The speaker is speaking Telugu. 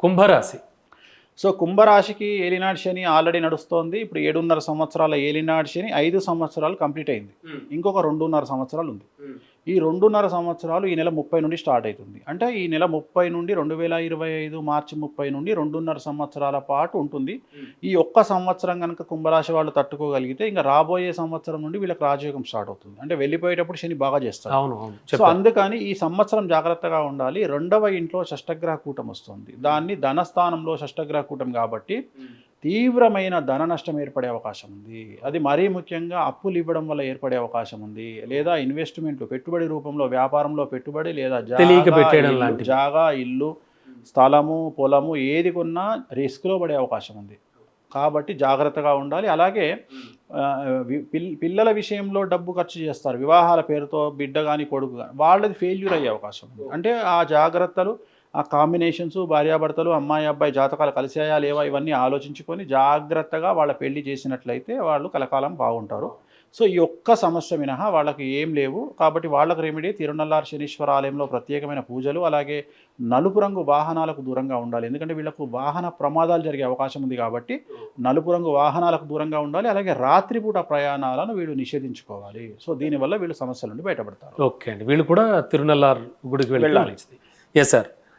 కుంభరాశి. సో కుంభరాశికి ఏలినాడు శని ఆల్రెడీ నడుస్తోంది. ఇప్పుడు ఏడున్నర సంవత్సరాల ఏలినాడు శని ఐదు సంవత్సరాలు కంప్లీట్ అయింది. ఇంకొక రెండున్నర సంవత్సరాలు ఉంది. ఈ రెండున్నర సంవత్సరాలు ఈ నెల ముప్పై నుండి స్టార్ట్ అవుతుంది. అంటే ఈ నెల ముప్పై నుండి రెండు వేల ఇరవై ఐదు మార్చి ముప్పై నుండి రెండున్నర సంవత్సరాల పాటు ఉంటుంది. ఈ ఒక్క సంవత్సరం కనుక కుంభరాశి వాళ్ళు తట్టుకోగలిగితే ఇంకా రాబోయే సంవత్సరం నుండి వీళ్ళకి రాజయోగం స్టార్ట్ అవుతుంది. అంటే వెళ్ళిపోయేటప్పుడు శని బాగా చేస్తారు అవును సో అందుకని ఈ సంవత్సరం జాగ్రత్తగా ఉండాలి. రెండవ ఇంట్లో షష్టగ్రహ కూటం వస్తుంది. దాన్ని ధనస్థానంలో షష్టగ్రహ కూటం కాబట్టి తీవ్రమైన ధన నష్టం ఏర్పడే అవకాశం ఉంది. అది మరీ ముఖ్యంగా అప్పులు ఇవ్వడం వల్ల ఏర్పడే అవకాశం ఉంది. లేదా ఇన్వెస్ట్మెంట్లు పెట్టుబడి రూపంలో వ్యాపారంలో పెట్టుబడి లేదా జాగా, ఇల్లు, స్థలము పొలము ఏది కొన్నా రిస్క్లో పడే అవకాశం ఉంది. కాబట్టి జాగ్రత్తగా ఉండాలి. అలాగే పిల్లల విషయంలో డబ్బు ఖర్చు చేస్తారు. వివాహాల పేరుతో బిడ్డ కానీ కొడుకు కానీ వాళ్ళది ఫెయిల్యూర్ అయ్యే అవకాశం ఉంది. అంటే ఆ జాగ్రత్తలు ఆ కాంబినేషన్స్ భార్యాభర్తలు అమ్మాయి అబ్బాయి జాతకాలు కలిసాయా లేవా ఇవన్నీ ఆలోచించుకొని జాగ్రత్తగా వాళ్ళ పెళ్ళి చేసినట్లయితే వాళ్ళు కలకాలం బాగుంటారు. సో ఈ ఒక్క సమస్య మినహా వాళ్ళకి ఏం లేవు. కాబట్టి వాళ్ళకు రెమెడీ తిరునల్లార్ శనీశ్వర ఆలయంలో ప్రత్యేకమైన పూజలు అలాగే నలుపు రంగు వాహనాలకు దూరంగా ఉండాలి. ఎందుకంటే వీళ్ళకు వాహన ప్రమాదాలు జరిగే అవకాశం ఉంది కాబట్టి నలుపు రంగు వాహనాలకు దూరంగా ఉండాలి అలాగే రాత్రిపూట ప్రయాణాలను వీళ్ళు నిషేధించుకోవాలి. సో దీనివల్ల వీళ్ళు సమస్యల నుండి బయటపడతారు. ఓకే అండి. వీళ్ళు కూడా తిరునల్లార్ గుడికి వెళ్ళి వెళ్ళాలి. Yes sir